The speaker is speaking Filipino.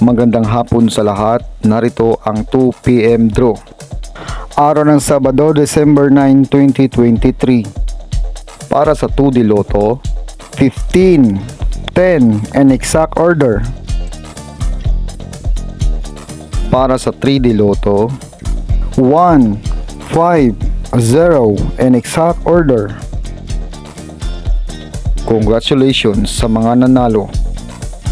Magandang hapon sa lahat. Narito ang 2pm draw. Araw ng Sabado, December 9, 2023. Para sa 2D Lotto, 15, 10, and exact order. Para sa 3D Lotto, 1, 5, 0, and exact order. Congratulations sa mga nanalo.